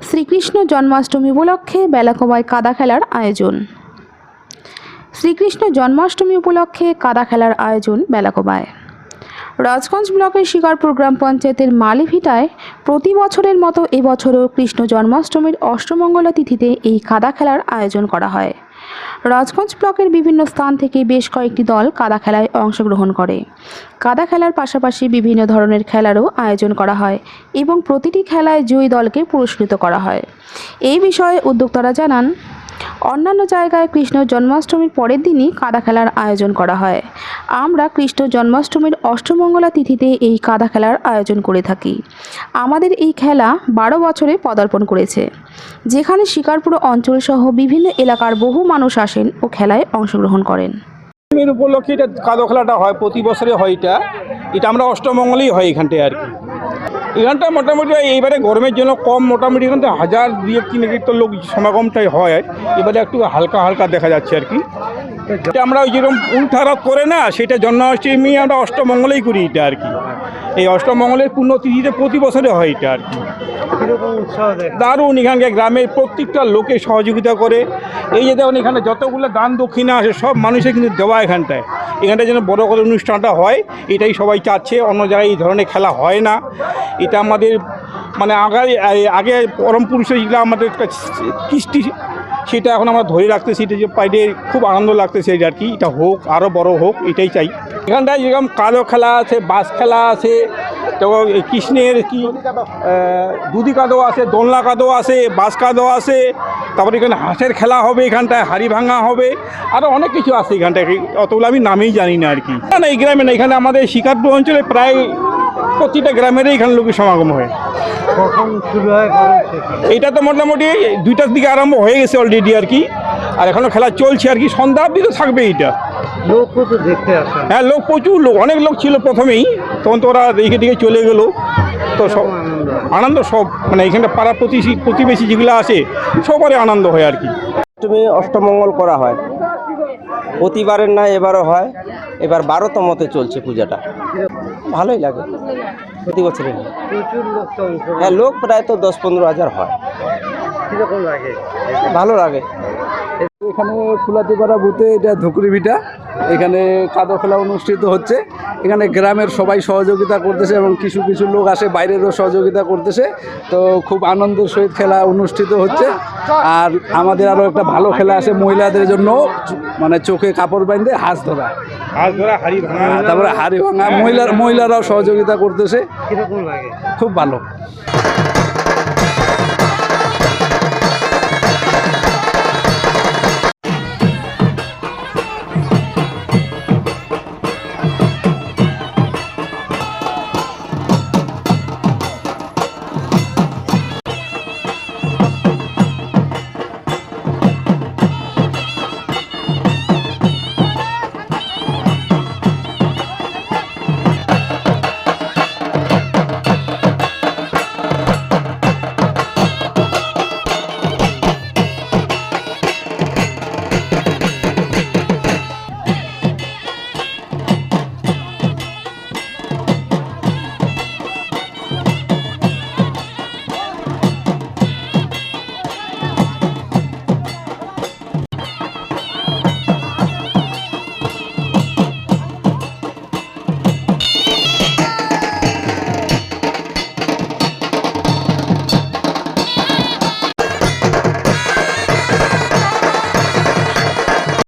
শ্রীকৃষ্ণ জন্মাষ্টমী উপলক্ষে বেলাকোবায় কাদা খেলার আয়োজন। শ্রীকৃষ্ণ জন্মাষ্টমী উপলক্ষে কাদা খেলার আয়োজন বেলাকোবায়। রাজগঞ্জ ব্লকের শিকারপুর গ্রাম পঞ্চায়েতের মালিভিটায় প্রতি বছরের মতো এবছরও কৃষ্ণ জন্মাষ্টমীর অষ্টমঙ্গলা তিথিতে এই কাদা খেলার আয়োজন করা হয়। রাজগঞ্জ ব্লকের বিভিন্ন স্থান থেকে বেশ কয়েকটি দল কাদা খেলায় অংশগ্রহণ করে। কাদা খেলার পাশাপাশি বিভিন্ন ধরনের খেলারও আয়োজন করা হয় এবং প্রতিটি খেলায় জয়ী দলকে পুরস্কৃত করা হয়। এই বিষয়ে উদ্যোক্তারা জানান অন্যান্য জায়গায় কৃষ্ণ জন্মাষ্টমীর পরের দিনই কাদা খেলার আয়োজন করা হয়। আমরা কৃষ্ণ জন্মাষ্টমীর অষ্টমঙ্গলা তিথিতে এই কাদা খেলার আয়োজন করে থাকি। আমাদের এই খেলা বারো বছরে পদার্পণ করেছে। যেখানে শিকারপুর অঞ্চলসহ বিভিন্ন এলাকার বহু মানুষ আসেন ও খেলায় অংশগ্রহণ করেন। এর উপলক্ষে এটা কাদো খেলাটা হয়, প্রতি বছরে হয় এটা। এটা আমরা অষ্টমঙ্গলেই হয় এখানটায় আর কি। এখানটা মোটামুটি এইবারে গরমের জন্য কম, মোটামুটি এখানটা হাজার দুই তিন তো লোক সমাগমটাই হয়। এবারে একটু হালকা হালকা দেখা যাচ্ছে আর কি। আমরা ওই যেরকম উল্টারাত করে না সেটা জন্মাষ্টমী আমরা অষ্টমঙ্গলেই করি এটা আর কি। এই অষ্টমঙ্গলের পুণ্যতিথিতে প্রতি বছরে হয় এটা আর কি। দারুণ এখানকার গ্রামের প্রত্যেকটা লোকে সহযোগিতা করে। এই যে দেখুন এখানে যতগুলো দান দক্ষিণা আসে সব মানুষের কিন্তু দেওয়া এখানটায়। এখানটায় যেন বড় করে অনুষ্ঠানটা হয় এটাই সবাই চাচ্ছে। অন্য জায়গায় এই ধরনের খেলা হয় না। এটা আমাদের মানে আগে আগে পরম পুরুষের যেগুলো আমাদের একটা কৃষ্টি সেটা এখন আমরা ধরে রাখতেছি, এটা যে পাইলে খুব আনন্দ লাগতেছে এটা আর কি। এটা হোক আরও বড় হোক, এটাই চাই। এখানটায় যেরকম কালো খেলা আছে, বাস খেলা আছে তো কৃষ্ণের কি দুধি কাদো আছে, দোলনা কাদো আছে, বাস কাদো আছে, তারপরে এখানে হাঁসের খেলা হবে, এখানটায় হাড়ি ভাঙা হবে আরও অনেক কিছু আছে এখানটায়, অতগুলো আমি নামেই জানি না আর কি। না না, এই গ্রামে না, এখানে আমাদের শিকারপুর অঞ্চলে প্রায় প্রতিটা গ্রামেরই এখানে লোকের সমাগম হয়। কখন শুরু? এটা তো মোটামুটি দুইটার দিকে আরম্ভ হয়ে গেছে অলরেডি আর কি। আর এখনও খেলা চলছে আর কি সন্ধ্যা অবধি তো থাকবে দেখতে আসে। হ্যাঁ লোক প্রচুর লোক অনেক লোক ছিল প্রথমেই তখন তো ওরা দিকে দিকে চলে গেলো। তো সব আনন্দ সব মানে এখানে পাড়া প্রতিবেশী প্রতিবেশী যেগুলো আছে সবারই আনন্দ হয় আর কি। অষ্টমী অষ্টমঙ্গল করা হয়। প্রতিবারের না এবারও হয়। এবার বারোতমতে চলছে পূজাটা। ভালোই লাগে। প্রতি অংশগ্রহণ হ্যাঁ লোক প্রায় তো দশ পনেরো হাজার হয়। ভালো লাগে। এখানে ফুলাতিপাড়া বুথে এটা ধুকরি ভিটা এখানে কাদো খেলা অনুষ্ঠিত হচ্ছে। এখানে গ্রামের সবাই সহযোগিতা করতেছে এবং কিছু কিছু লোক আসে বাইরেরও সহযোগিতা করতেছে। তো খুব আনন্দের সহিত খেলা অনুষ্ঠিত হচ্ছে। আর আমাদের আরও একটা ভালো খেলা আছে মহিলাদের জন্য মানে চোখে কাপড় বাঁধে হাঁস ধরা। হাঁস ধরা হাড়ি ভাঙা। তারপরে হাড়ি ভাঙা। মহিলার মহিলারাও সহযোগিতা করতেছে। খুব ভালো।